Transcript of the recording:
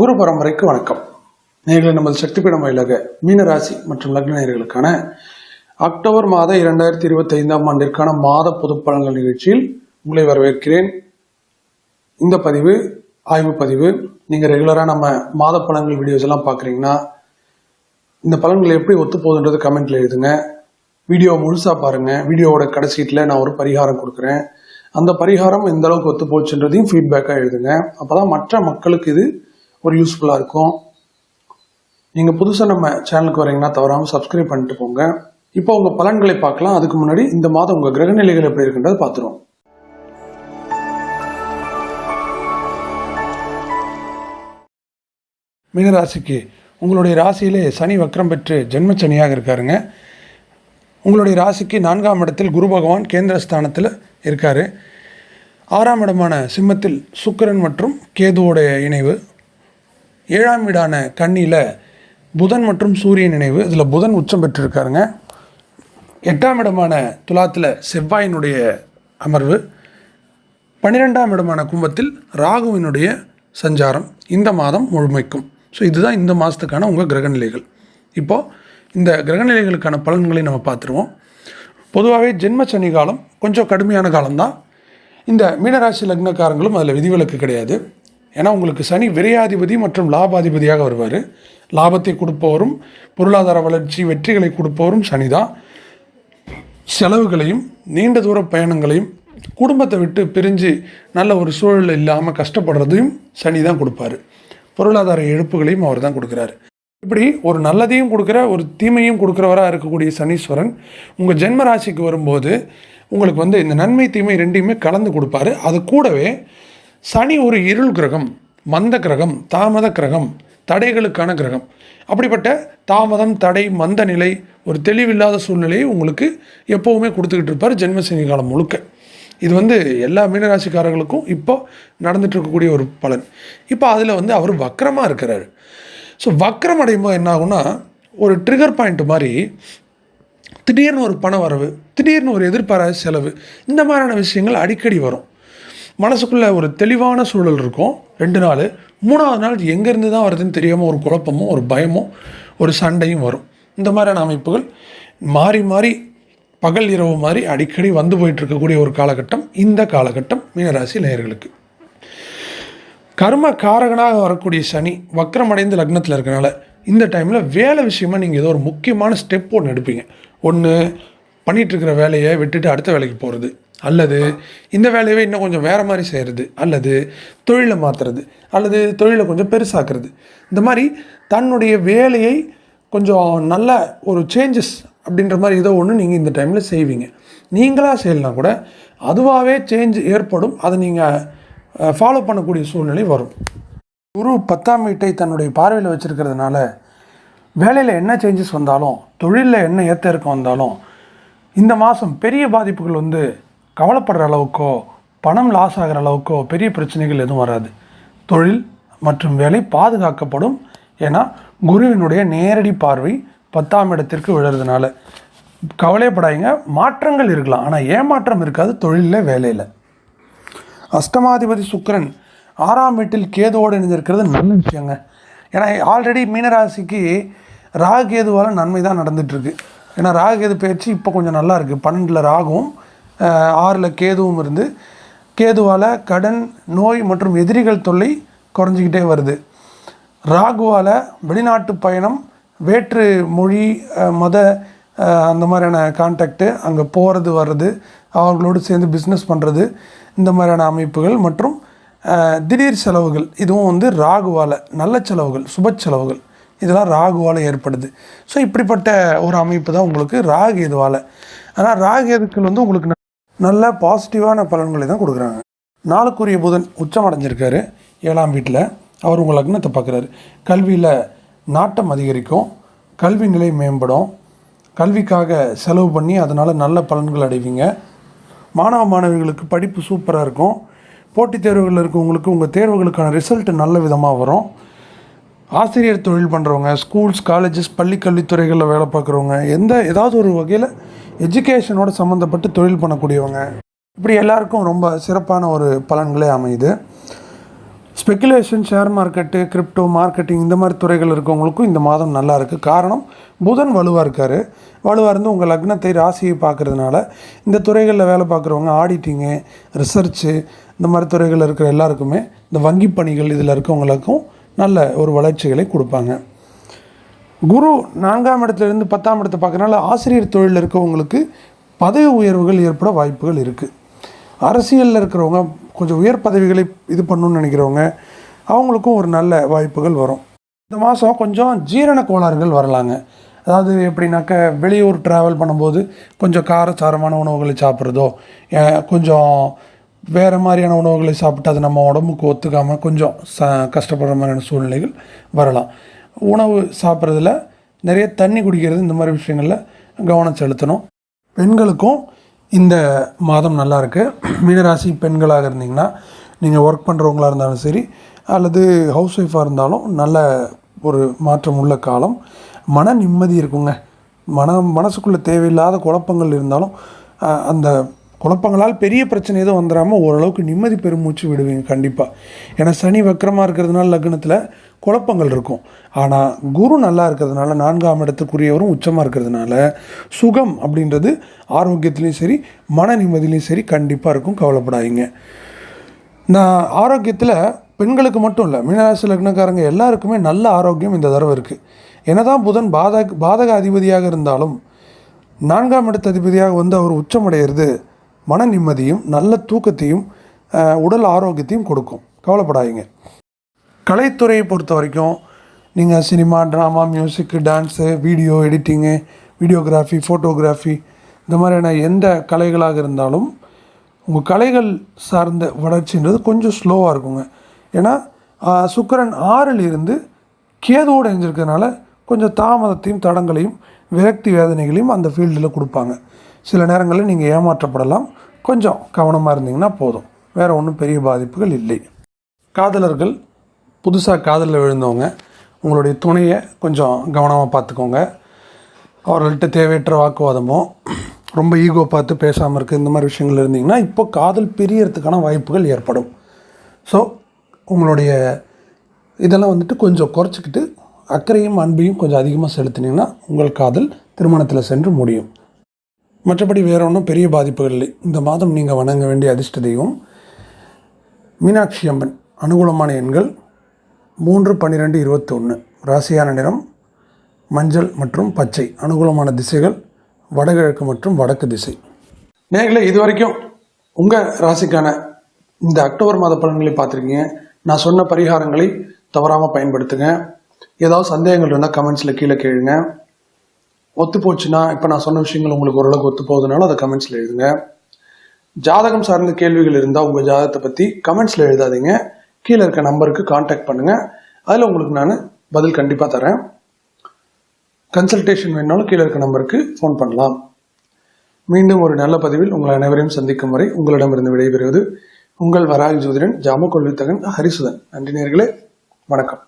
குரு பரம்பரைக்கு வணக்கம். நேர்களை நமது சக்திபீடம் வாயிலாக மீனராசி மற்றும் லக்ன நேயர்களுக்கான அக்டோபர் மாத இரண்டாயிரத்தி இருபத்தி ஐந்தாம் ஆண்டிற்கான மாத பொது பலன்கள் நிகழ்ச்சியில் உங்களை வரவேற்கிறேன். இந்த பதிவு ஆய்வு பதிவு நீங்கள் ரெகுலராக நம்ம மாத பலன்கள் வீடியோஸ் எல்லாம் பார்க்குறீங்கன்னா இந்த பலன்கள் எப்படி ஒத்து போகுதுன்றது கமெண்ட்ல எழுதுங்க. வீடியோ முழுசாக பாருங்கள் வீடியோவோட கடைசீட்டில் நான் ஒரு பரிகாரம் கொடுக்குறேன். அந்த பரிகாரம் எந்த அளவுக்கு ஒத்து போச்சுன்றதையும் ஃபீட்பேக்காக எழுதுங்க. அப்பதான் மற்ற மக்களுக்கு இது ஒரு யூஸ்ஃபுல்லாக இருக்கும். நீங்கள் புதுசாக நம்ம சேனலுக்கு வரீங்கன்னா தவறாமல் சப்ஸ்கிரைப் பண்ணிட்டு போங்க. இப்போ உங்கள் பலன்களை பார்க்கலாம். அதுக்கு முன்னாடி இந்த மாதம் உங்கள் கிரகநிலைகள் எப்படி இருக்குன்றதை பார்த்துருவோம். மீனராசிக்கு உங்களுடைய ராசியிலே சனி வக்ரம் பெற்று ஜென்மச்சனியாக இருக்காருங்க. உங்களுடைய ராசிக்கு நான்காம் இடத்தில் குரு பகவான் கேந்திரஸ்தானத்தில் இருக்கார். ஆறாம் இடமான சிம்மத்தில் சுக்கரன் மற்றும் கேதுவோடைய இணைவு. ஏழாம் வீடான கண்ணியில் புதன் மற்றும் சூரியன் நினைவு. இதில் புதன் உச்சம் பெற்றிருக்காருங்க. எட்டாம் இடமான துலாத்தில் செவ்வாயினுடைய அமர்வு. பன்னிரெண்டாம் இடமான கும்பத்தில் ராகுவினுடைய சஞ்சாரம் இந்த மாதம் முழுமைக்கும். ஸோ இதுதான் இந்த மாதத்துக்கான உங்கள் கிரகநிலைகள். இப்போது இந்த கிரகநிலைகளுக்கான பலன்களை நம்ம பார்த்துருவோம். பொதுவாகவே ஜென்ம சனி காலம் கொஞ்சம் கடுமையான காலம்தான். இந்த மீனராசி லக்னக்காரங்களும் அதில் விதிவிலக்கு கிடையாது. ஏன்னா உங்களுக்கு சனி விரையாதிபதி மற்றும் லாபாதிபதியாக வருவார். லாபத்தை கொடுப்பவரும் பொருளாதார வளர்ச்சி வெற்றிகளை கொடுப்பவரும் சனி தான் செலவுகளையும் நீண்ட தூர பயணங்களையும் குடும்பத்தை விட்டு பிரிஞ்சு நல்ல ஒரு சூழல் இல்லாமல் கஷ்டப்படுறதையும் சனி தான் கொடுப்பாரு. பொருளாதார இழப்புகளையும் அவர் தான் கொடுக்குறாரு. இப்படி ஒரு நல்லதையும் கொடுக்குற ஒரு தீமையும் கொடுக்குறவராக இருக்கக்கூடிய சனீஸ்வரன் உங்கள் ஜென்ம ராசிக்கு வரும்போது உங்களுக்கு வந்து இந்த நன்மை தீமை ரெண்டையுமே கலந்து கொடுப்பாரு. அது கூடவே சனி ஒரு இருள் கிரகம் மந்த கிரகம் தாமத கிரகம் தடைகளுக்கான கிரகம். அப்படிப்பட்ட தாமதம் தடை மந்த நிலை ஒரு தெளிவில்லாத சூழ்நிலையை உங்களுக்கு எப்போவுமே கொடுத்துக்கிட்டு இருப்பார் ஜென்மசனி காலம் முழுக்க. இது வந்து எல்லா மீனராசிக்காரர்களுக்கும் இப்போ நடந்துட்டு இருக்கக்கூடிய ஒரு பலன். இப்போ அதில் வந்து அவர் வக்கரமாக இருக்கிறாரு. ஸோ வக்கரம் அடையும் போது என்ன ஆகும்னா ஒரு ட்ரிகர் பாயிண்ட் மாதிரி திடீர்னு ஒரு பண வரவு திடீர்னு ஒரு எதிர்பாராத செலவு இந்த மாதிரியான விஷயங்கள் அடிக்கடி வரும். மனசுக்குள்ளே ஒரு தெளிவான சூழல் இருக்கும். ரெண்டு நாள். மூணாவது நாள் எங்கேருந்து தான் வருதுன்னு தெரியாமல் ஒரு குழப்பமும் ஒரு பயமும் ஒரு சண்டையும் வரும். இந்த மாதிரியான அமைப்புகள் மாறி மாறி பகல் இரவு மாதிரி அடிக்கடி வந்து போயிட்டு இருக்கக்கூடிய ஒரு காலகட்டம் இந்த காலகட்டம் மீனராசி நேயர்களுக்கு. கர்ம காரகனாக வரக்கூடிய சனி வக்கரமடைந்து லக்னத்தில் இருக்கனால இந்த டைமில் வேலை விஷயமா நீங்கள் ஏதோ ஒரு முக்கியமான ஸ்டெப் ஒன்று எடுப்பீங்க. ஒன்று பண்ணிகிட்ருக்கிற இருக்கிற வேலையை விட்டுட்டு அடுத்த வேலைக்கு போகிறது அல்லது இந்த வேலையை இன்னும் கொஞ்சம் வேறு மாதிரி செய்கிறது அல்லது தொழிலை மாற்றுறது அல்லது தொழிலை கொஞ்சம் பெருசாக்குறது. இந்த மாதிரி தன்னுடைய வேலையை கொஞ்சம் நல்ல ஒரு சேஞ்சஸ் அப்படின்ற மாதிரி ஏதோ ஒன்று நீங்கள் இந்த டைமில் செய்வீங்க. நீங்களாக செய்யலாம் கூட அதுவாகவே சேஞ்ச் ஏற்படும். அதை நீங்கள் ஃபாலோ பண்ணக்கூடிய சூழ்நிலை வரும். குரு பத்தாம் வீட்டை தன்னுடைய பார்வையில் வச்சுருக்கிறதுனால வேலையில் என்ன சேஞ்சஸ் வந்தாலும் தொழிலில் என்ன ஏற்ற இறக்கம் வந்தாலும் இந்த மாதம் பெரிய பாதிப்புகள் வந்து கவலைப்படுற அளவுக்கோ பணம் லாஸ் ஆகிற அளவுக்கோ பெரிய பிரச்சனைகள் எதுவும் வராது. தொழில் மற்றும் வேலை பாதுகாக்கப்படும் ஏன்னா குருவினுடைய நேரடி பார்வை பத்தாம் இடத்திற்கு விழுறதுனால. கவலைப்படாதீங்க மாற்றங்கள் இருக்கலாம். ஆனால் ஏமாற்றம் இருக்காது தொழிலில் வேலையில். அஷ்டமாதிபதி சுக்கரன் ஆறாம் வீட்டில் கேதுவோடு இணைந்திருக்கிறது நல்ல விஷயங்க. ஏன்னா ஆல்ரெடி மீனராசிக்கு ராகு கேதுவால் நன்மை தான் நடந்துகிட்ருக்கு ஏன்னா ராகு கேது பயிற்சி இப்போ கொஞ்சம் நல்லா இருக்குது பன்னெண்டில் ராகும் ஆறில் கேதுவும் இருந்து கேதுவால் கடன் நோய் மற்றும் எதிரிகள் தொல்லை குறைஞ்சிக்கிட்டே வருது. ராகுவால் வெளிநாட்டு பயணம் வேற்று மொழி மத அந்த மாதிரியான கான்டாக்டு அங்கே போகிறது வர்றது அவங்களோடு சேர்ந்து பிஸ்னஸ் பண்ணுறது இந்த மாதிரியான அமைப்புகள் மற்றும் திடீர் செலவுகள். இதுவும் வந்து ராகுவால் நல்ல செலவுகள் சுப செலவுகள். இதெல்லாம் ராகுவால் ஏற்படுது. ஸோ இப்படிப்பட்ட ஒரு அமைப்பு தான் உங்களுக்கு ராகு எதுவால். ஆனால் ராகு எதுக்கள் வந்து உங்களுக்கு ந- நல்ல பாசிட்டிவான பலன்களை தான் கொடுக்குறாங்க. நாளுக்குரிய புதன் உச்சம் அடைஞ்சிருக்காரு ஏழாம் வீட்டில் அவர் உங்கள் லக்னத்தை பார்க்குறாரு. கல்வியில் நாட்டம் அதிகரிக்கும். கல்வி நிலை மேம்படும். கல்விக்காக செலவு பண்ணி அதனால் நல்ல பலன்கள் அடைவீங்க. மாணவ மாணவிகளுக்கு படிப்பு சூப்பராக இருக்கும். போட்டித் தேர்வுகளில் இருக்கவங்களுக்கு உங்கள் தேர்வுகளுக்கான ரிசல்ட் நல்ல விதமாக வரும். ஆசிரியர் தொழில் பண்ணுறவங்க ஸ்கூல்ஸ் காலேஜஸ் பள்ளி கல்வித்துறைகளில் வேலை பார்க்குறவங்க எந்த ஏதாவது ஒரு வகையில் எஜுகேஷனோட சம்மந்தப்பட்டு தொழில் பண்ணக்கூடியவங்க. இப்படி எல்லாருக்கும் ரொம்ப சிறப்பான ஒரு பலன்களே அமையுது. Speculation share market crypto marketing இந்த மாதிரி துறைகள் இருக்கவங்களுக்கும் இந்த மாதம் நல்லா இருக்குது காரணம் புதன் வலுவாக இருக்கார். வலுவாக இருந்து உங்கள் லக்னத்தை ராசியை பார்க்கறதுனால இந்த துறைகளில் வேலை பார்க்குறவங்க ஆடிட்டிங்கு ரிசர்ச்சு இந்த மாதிரி துறைகளில் இருக்கிற எல்லாருக்குமே இந்த வங்கி பணிகள் இதில் இருக்கவங்களுக்கும் நல்ல ஒரு வளர்ச்சிகளை கொடுப்பாங்க. குரு நான்காம் இடத்துலேருந்து பத்தாம் இடத்தை பார்க்கறனால ஆசிரியர் தொழிலில் இருக்கவங்களுக்கு பதவி உயர்வுகள் ஏற்பட வாய்ப்புகள் இருக்குது அரசியலில் இருக்கிறவங்க கொஞ்சம் உயர் பதவிகளை இது பண்ணணும்னு நினைக்கிறவங்க அவங்களுக்கும் ஒரு நல்ல வாய்ப்புகள் வரும். இந்த மாதம் கொஞ்சம் ஜீரண கோளாறுகள் வரலாங்க. அதாவது எப்படின்னாக்க வெளியூர் ட்ராவல் பண்ணும்போது கொஞ்சம் காரசாரமான உணவுகளை சாப்பிட்றதோ கொஞ்சம் வேறு மாதிரியான உணவுகளை சாப்பிட்டு அது நம்ம உடம்புக்கு ஒத்துக்காமல் கொஞ்சம் ச கஷ்டப்படுற மாதிரியான சூழ்நிலைகள் வரலாம். உணவு சாப்பிட்றதுல நிறைய தண்ணி குடிக்கிறது இந்த மாதிரி விஷயங்களில் கவனம் செலுத்தணும். பெண்களுக்கும் இந்த மாதம் நல்லாயிருக்கு மீனராசி பெண்களாக இருந்தீங்கன்னா நீங்கள் ஒர்க் பண்ணுறவங்களா இருந்தாலும் சரி அல்லது ஹவுஸ் ஒய்ஃபாக இருந்தாலும் நல்ல ஒரு மாற்றம் உள்ள காலம். மன நிம்மதி இருக்குங்க. மன மனசுக்குள்ளே தேவையில்லாத குழப்பங்கள் இருந்தாலும் அந்த குழப்பங்களால் பெரிய பிரச்சனை எதுவும் வந்துடாமல் ஓரளவுக்கு நிம்மதி பெருமூச்சு விடுவீங்க கண்டிப்பாக ஏன்னா சனி வக்கரமாக இருக்கிறதுனால லக்னத்தில் குழப்பங்கள் இருக்கும். ஆனால் குரு நல்லா இருக்கிறதுனால நான்காம் இடத்துக்குரியவரும் உச்சமாக இருக்கிறதுனால சுகம் அப்படின்றது ஆரோக்கியத்துலேயும் சரி மன நிம்மதியிலையும் சரி கண்டிப்பாக இருக்கும். கவலைப்படாதீங்க. நான் ஆரோக்கியத்தில் பெண்களுக்கு மட்டும் இல்லை மீனராசி லக்னக்காரங்க எல்லாருக்குமே நல்ல ஆரோக்கியம் இந்த தடவை இருக்குது என்னதான் புதன் பாதக பாதக அதிபதியாக இருந்தாலும் நான்காம் இடத்து அதிபதியாக வந்து அவர் உச்சமடைகிறது மன நிம்மதியும் நல்ல தூக்கத்தையும் உடல் ஆரோக்கியத்தையும் கொடுக்கும். கவலைப்படாதீங்க. கலைத்துறையை பொறுத்த வரைக்கும் நீங்கள் cinema drama music dance video editing videography photography இந்த மாதிரியான எந்த கலைகளாக இருந்தாலும் உங்கள் கலைகள் சார்ந்த வளர்ச்சின்றது கொஞ்சம் ஸ்லோவாக இருக்குங்க. ஏன்னா சுக்கரன் ஆறில் இருந்து கேதுவோடு இணைஞ்சிருக்கிறதுனால கொஞ்சம் தாமதத்தையும் தடங்களையும் விரக்தி வேதனைகளையும் அந்த ஃபீல்டில் கொடுப்பாங்க. சில நேரங்களில் நீங்கள் ஏமாற்றப்படலாம். கொஞ்சம் கவனமாக இருந்தீங்கன்னா போதும். வேறு ஒன்றும் பெரிய பாதிப்புகள் இல்லை. காதலர்கள் புதுசாக காதலில் விழுந்தவங்க உங்களுடைய துணையை கொஞ்சம் கவனமாக பார்த்துக்கோங்க. அவர்கள்ட்ட தேவையற்ற வாக்குவாதமோ ரொம்ப ஈகோ பார்த்து பேசாமல் இருக்க இந்த மாதிரி விஷயங்கள் இருந்தீங்கன்னா இப்போ காதல் பிரியறதுக்கான வாய்ப்புகள் ஏற்படும். ஸோ உங்களுடைய இதெல்லாம் வந்துட்டு கொஞ்சம் குறைச்சிக்கிட்டு அக்கறையும் அன்பையும் கொஞ்சம் அதிகமாக செலுத்தினீங்கன்னா உங்கள் காதல் திருமணத்தில் சென்று முடியும். மற்றபடி வேற ஒன்றும் பெரிய பாதிப்புகள் இல்லை. இந்த மாதம் நீங்கள் வணங்க வேண்டிய அதிர்ஷ்ட தெய்வம் மீனாட்சி அம்மன் அனுகூலமான எண்கள் மூன்று பன்னிரெண்டு இருபத்தொன்று ராசியான நிறம் மஞ்சள் மற்றும் பச்சை. அனுகூலமான திசைகள் வடகிழக்கு மற்றும் வடக்கு திசை. நேர்களை இது வரைக்கும் உங்கள் ராசிக்கான இந்த அக்டோபர் மாத பலன்களை பார்த்துருக்கீங்க. நான் சொன்ன பரிகாரங்களை தவறாமல் பயன்படுத்துங்க. ஏதாவது சந்தேகங்கள் இருந்தால் கமெண்ட்ஸில் கீழே கேளுங்க. ஒத்து போச்சுன்னா இப்போ நான் சொன்ன விஷயங்கள் உங்களுக்கு ஓரளவுக்கு ஒத்து போகுதுனாலும் அதை கமெண்ட்ஸில் எழுதுங்க. ஜாதகம் சார்ந்த கேள்விகள் இருந்தால் உங்கள் ஜாதகத்தை பற்றி கமெண்ட்ஸில் எழுதாதீங்க. கீழே இருக்க நம்பருக்கு காண்டாக்ட் பண்ணுங்கள் அதில் உங்களுக்கு நான் பதில் கண்டிப்பாக தரேன். கன்சல்டேஷன் வேணாலும் கீழே இருக்க நம்பருக்கு ஃபோன் பண்ணலாம். மீண்டும் ஒரு நல்ல பதிவில் உங்கள் அனைவரையும் சந்திக்கும் வரை உங்களிடமிருந்து விடைபெறுவது உங்கள் வராக ஜோதிடன் ஜாம கொள்வித்தகன் ஹரிசுதன். நன்றி நேர்களே. வணக்கம்.